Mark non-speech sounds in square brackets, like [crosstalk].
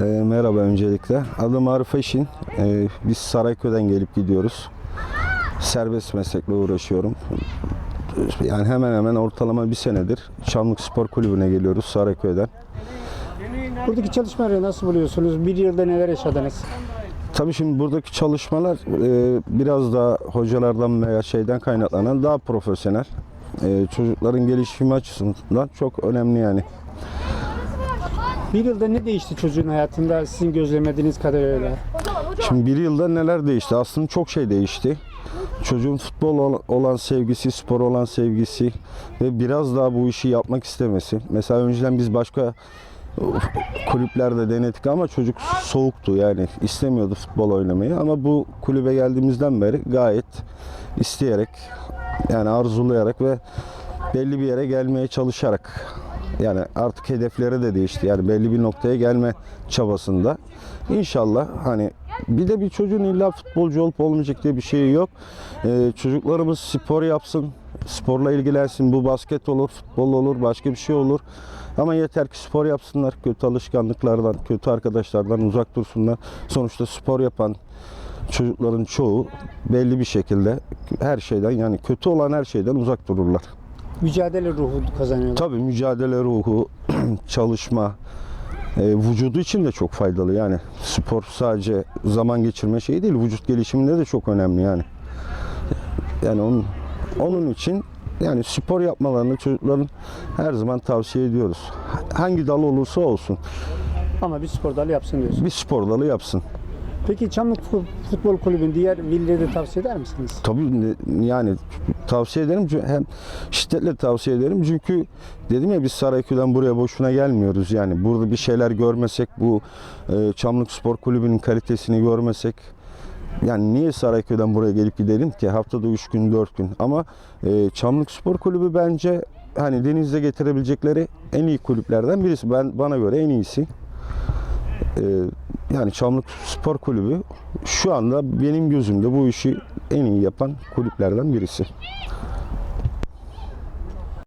Ee, merhaba öncelikle. Adım Arif Eşin. Ee, biz Sarayköy'den gelip gidiyoruz. Serbest meslekle uğraşıyorum. Yani hemen hemen ortalama bir senedir Çamlık Spor Kulübü'ne geliyoruz Sarayköy'den. Buradaki çalışmaları nasıl buluyorsunuz? Bir yılda neler yaşadınız? Tabii şimdi buradaki çalışmalar e, biraz daha hocalardan veya şeyden kaynaklanan daha profesyonel. E, çocukların gelişimi açısından çok önemli yani. Bir yılda ne değişti çocuğun hayatında sizin gözlemlediğiniz kadarıyla? Şimdi bir yılda neler değişti? Aslında çok şey değişti. Çocuğun futbol ol- olan sevgisi, spor olan sevgisi ve biraz daha bu işi yapmak istemesi. Mesela önceden biz başka uf, kulüplerde denedik ama çocuk soğuktu yani istemiyordu futbol oynamayı ama bu kulübe geldiğimizden beri gayet isteyerek yani arzulayarak ve belli bir yere gelmeye çalışarak yani artık hedefleri de değişti. Yani belli bir noktaya gelme çabasında. İnşallah hani bir de bir çocuğun illa futbolcu olup olmayacak diye bir şey yok. Ee, çocuklarımız spor yapsın, sporla ilgilensin. Bu basket olur, futbol olur, başka bir şey olur. Ama yeter ki spor yapsınlar. Kötü alışkanlıklardan, kötü arkadaşlardan uzak dursunlar. Sonuçta spor yapan çocukların çoğu belli bir şekilde her şeyden yani kötü olan her şeyden uzak dururlar. Mücadele ruhu kazanıyorlar. Tabii mücadele ruhu, [clears throat] çalışma, e, vücudu için de çok faydalı yani. Spor sadece zaman geçirme şeyi değil, vücut gelişiminde de çok önemli yani. Yani onun, onun için yani spor yapmalarını çocukların her zaman tavsiye ediyoruz. Hangi dal olursa olsun Ama bir spor dalı yapsın diyorsun. bir spor dalı yapsın. Peki Çamlık Fu- Futbol Kulübü'nün diğer velileri de tavsiye eder misiniz? Tabii yani tavsiye ederim hem şiddetle tavsiye ederim çünkü dedim ya biz Sarayköy'den buraya boşuna gelmiyoruz yani burada bir şeyler görmesek bu e, Çamlık Spor Kulübü'nün kalitesini görmesek yani niye Sarayköy'den buraya gelip gidelim ki haftada 3 gün 4 gün ama e, Çamlık Spor Kulübü bence hani denizde getirebilecekleri en iyi kulüplerden birisi ben bana göre en iyisi. E, yani Çamlık Spor Kulübü şu anda benim gözümde bu işi en iyi yapan kulüplerden birisi.